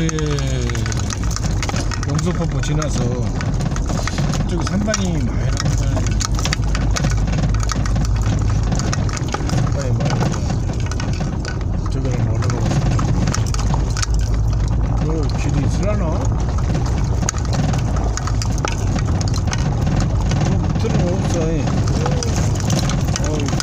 그래 영소폭포 지나서 저기 산반이 많이 나온다 산반이 많이 나온다 저기는 올라가고 그 길이 있으려나? 그 밑으로는 없어 어이, 아이고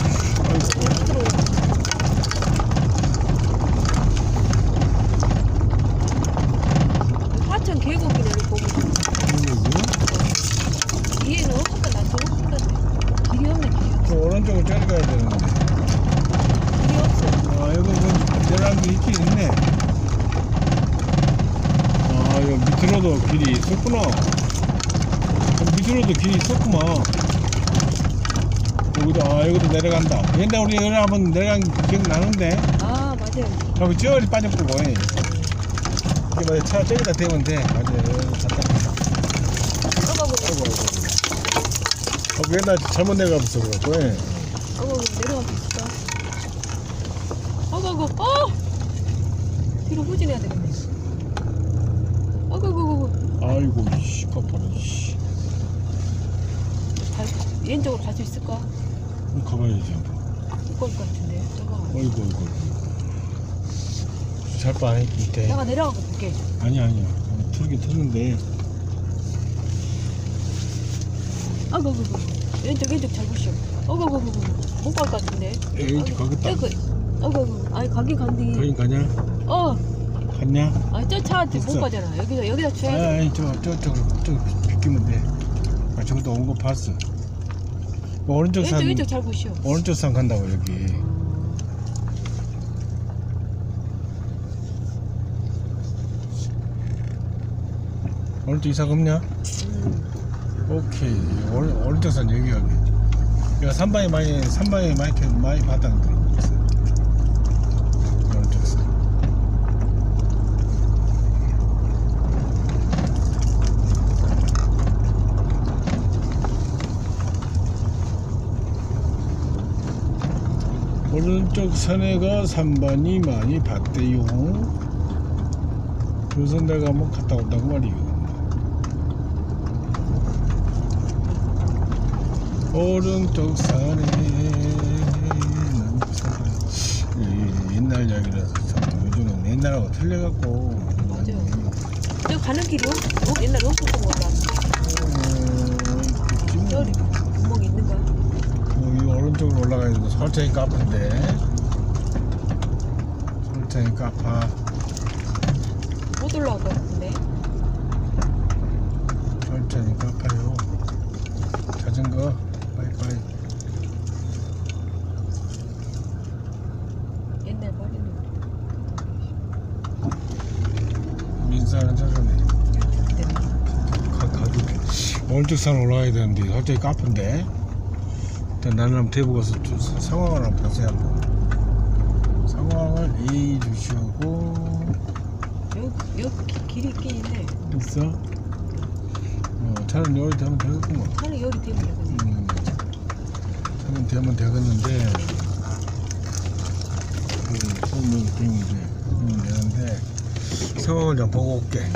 계곡이네 보고 뒤에는 없었다 나 저거 없었다 길이 없네 저 오른쪽으로 내려가야 되는데 길이 없어 아, 여기 뭐, 내려간 게 있긴 있네. 아, 여기 밑으로도 길이 있었구나. 밑으로도 길이 있었구만. 여기도, 아, 여기도 내려간다. 옛날 우리 여기 한번 내려간 게 기억나는데. 아 맞아요 저기 찌어리 빠졌고, 이게 맞아. 차 저기다 대면 돼. 맞아요. 갔다. 어가고 아이고, 아이고. 어, 옛날 잘못 내려가면서 그렇고, 예. 어가고 내려가고 있어 어가고 어 뒤로 후진해야 되겠네 어가고 아이고, 씨, 깜빡이, 씨. 왼쪽으로 갈 수 있을까? 가봐야지, 한번. 두꺼울 것 같은데 저거 어이구 어이구 잘봐 밑에 내가 내려가 볼게. 아니 아니야. 틀긴 틀는데. 어가고 왼쪽 왼쪽 잘 보시오. 어가고 못갈 것 같은데. 에이 가겠다. 어가고 아니 가긴 간디. 거긴 가냐? 어. 갔냐? 아니 저 차한테 못 있어. 가잖아. 여기다 여기다 아니 쳐야지. 아니 저저저 저 비키면 돼 아 저것도 온 거 봤어. 뭐 오른쪽 왼쪽 산 왼쪽 잘 보시오. 오른쪽 산 간다고 여기 오른쪽 이상 없냐? 음. 오케이. 오른, 오른쪽 산 여기 여기 이거 산방이 많이 산방이 많이 펴- 많이 봤다는 거 있어 오른쪽 산에가 산반이 많이 봤대요. 내가 한번 갔다 온다고 말이에요 오른쪽 산에 이 옛날 이야기라서 참 요즘은 옛날하고 틀려갖고. 맞아요. 저 가는 길이 없, 없- 옛날에 없었던 거 같아. 저리 구멍 있는가 어, 이 오른쪽으로 올라가야 되는데 설정이 까쁜데. 설정이 까파 못 올라갈 것 같은데. 설정이 까파요. 자전거 빠이빠이 옛날 말이는 민사는 저러네. 가, 가도 오른쪽 산 올라가야 되는데 설정이 까쁜데? 일단 나는 한번 대보고서 좀 사- 상황을 한번 보세요 한번. 상황을 A 주시고 여기 여기 기- 길이 있긴 있네 있어? 어, 차는 여기 되면 되겠구만. 차는 여기 되면 되거든 음, 차는 되면 되겠는데 음, 되면 돼 되면 되는데 상황을 좀 보고 올게